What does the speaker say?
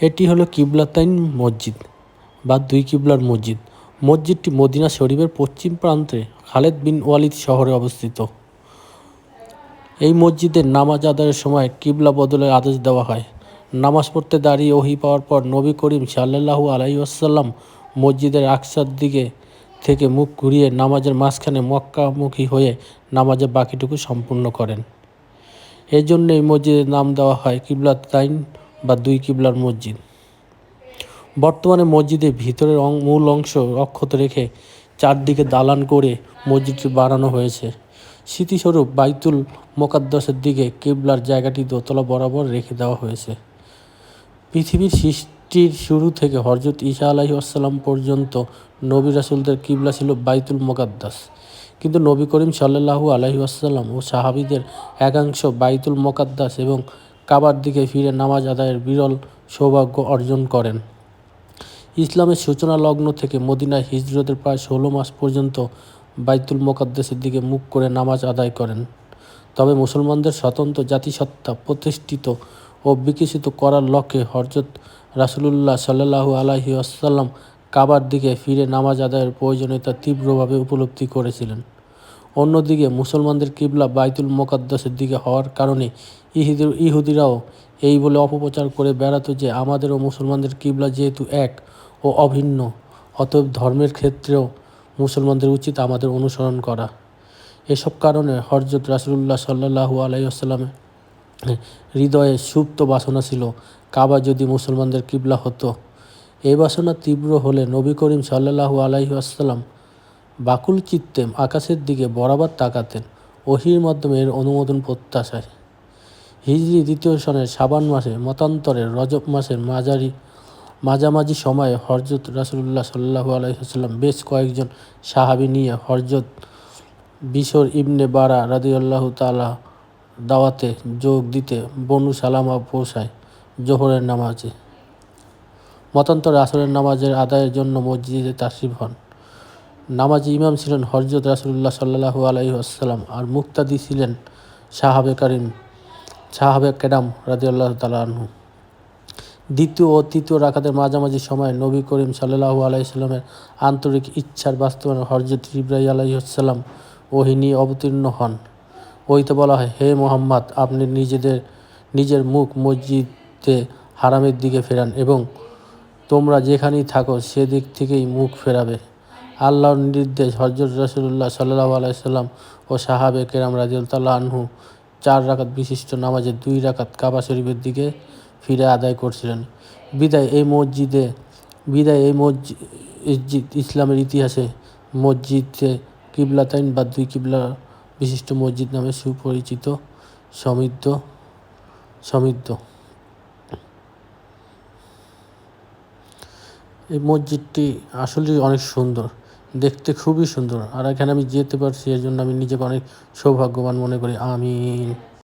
এটি হলো কিবলাতাইন মসজিদ বা দুই কিবলার মসজিদ। মসজিদটি মদিনা শরীফের পশ্চিম প্রান্তে খালেদ বিন ওয়ালিদ শহরে অবস্থিত। এই মসজিদের নামাজ আদায়ের সময় কিবলা বদলের আদেশ দেওয়া হয়। নামাজ পড়তে দাঁড়িয়ে ওহি পাওয়ার পর নবী করিম সাল্লাহু আলাইসাল্লাম মসজিদের আকসার দিকে থেকে মুখ ঘুরিয়ে নামাজের মাঝখানে মক্কামুখী হয়ে নামাজের বাকিটুকু সম্পূর্ণ করেন। এই জন্য এই মসজিদের নাম দেওয়া হয় কিবলাত তাইন বা দুই কিবলার মসজিদ। বর্তমানে মসজিদের ভিতরের মূল অংশ অক্ষত রেখে চারদিকে দালান করে মসজিদটি বানানো হয়েছে। স্মৃতিস্বরূপ বাইতুল মোকাদ্দসের দিকে কিবলার জায়গাটি দোতলা বরাবর রেখে দেওয়া হয়েছে। পৃথিবীর সৃষ্টির শুরু থেকে হরজত ঈসা আলাহি আসসালাম পর্যন্ত নবী রাসুলদের কিবলা ছিল বাইতুল মোকাদ্দাস। কিন্তু নবী করিম সাল্লাহু আলহি আসাল্লাম ও সাহাবিদের একাংশ বাইতুল মোকাদ্দাস এবং কাবার দিকে ফিরে নামাজ আদায়ের বিরল সৌভাগ্য অর্জন করেন। ইসলামের সূচনা লগ্ন থেকে মদিনায় হিজরতের প্রায় ষোলো মাস পর্যন্ত বাইতুল মোকাদ্দেসের দিকে মুখ করে নামাজ আদায় করেন। তবে মুসলমানদের স্বতন্ত্র জাতিসত্তা প্রতিষ্ঠিত ও বিকশিত করার লক্ষ্যে হরজত রাসুলুল্লাহ সাল্লাহু আলাহি আসাল্লাম কাবার দিকে ফিরে নামাজ আদায়ের প্রয়োজনীয়তা তীব্রভাবে উপলব্ধি করেছিলেন। অন্যদিকে মুসলমানদের কিবলা বাইতুল মোকাদ্দাসের দিকে হওয়ার কারণে ইহুদির ইহুদিরাও এই বলে অপপ্রচার করে বেড়াতো যে আমাদের ও মুসলমানদের কিবলা যেহেতু এক ও অভিন্ন, অতএব ধর্মের ক্ষেত্রেও মুসলমানদের উচিত আমাদের অনুসরণ করা। এসব কারণে হরজত রাসুল্লাহ সাল্লাহু আলাইসাল্লামের হৃদয়ে সুপ্ত বাসনা ছিল, কাবা যদি মুসলমানদের কিবলা হতো। এই বাসনা তীব্র হলে নবী করিম সাল্লাহু আলাইহি আসসালাম বাকুল চিত্তে আকাশের দিকে বরাবর তাকাতেন। ওহির মাধ্যমে এর অনুমোদন প্রত্যাশায়। হিজরি দ্বিতীয় সনের সাবান মাসে মতান্তরে রজব মাসের মাঝারি, মাঝামাঝি সময়ে হরজত রাসুল্লাহ সাল্লাহু আলাইসাল্লাম বেশ কয়েকজন সাহাবি নিয়ে হরজত বিশর ইবনে বারা রাদিউল্লাহ তালা দাওয়াতে যোগ দিতে বনু সালামা পৌঁছায় জোহরের নামাজে। মতান্তরে আসরের নামাজের আদায়ের জন্য মসজিদে তাসিফ হন। নামাজি ইমাম ছিলেন হরজত রাসুল্লাহ সাল্লাহু আলাইহি আসসালাম আর মুক্তাদি ছিলেন সাহাবে কারিম, সাহাবে কেরাম রাজিউল্লাহ তালাহু দ্বিতীয় ও তৃতীয় রাখাতের মাঝামাঝি সময়ে নবী করিম সাল্লাহু আলাইসাল্লামের আন্তরিক ইচ্ছার বাস্তবায়ন হরজত ইব্রাহিম আলাইসাল্লাম ওহিনী অবতীর্ণ হন। ওইতে বলা হয়, হে মোহাম্মদ, আপনি নিজেদের, নিজের মুখ মসজিদে হারামের দিকে ফেরান এবং তোমরা যেখানেই থাকো সেদিক থেকেই মুখ ফেরাবে। আল্লাহর নির্দেশ হজরত রসুল্লাহ সাল্লাহ আলাইসাল্লাম ও সাহাবে কেরাম রাজিউল্লাহ আনহু চার রাকাত বিশিষ্ট নামাজে দুই রাকাত কাবা শরীফের দিকে ফিরে আদায় করছিলেন। বিদায় এই মসজিদে, বিদায় এই মসজিদ ইসলামের ইতিহাসে মসজিদে কিবলাতাইন বা দুই কিবলা বিশিষ্ট মসজিদ নামে সুপরিচিত, সমৃদ্ধ সমৃদ্ধ। এই মসজিদটি আসলেই অনেক সুন্দর। দেখতে খুবই সুন্দর। আর এখানে আমি যেতে পারছি, এর জন্য আমি নিজেকে অনেক সৌভাগ্যবান মনে করি। আমিন।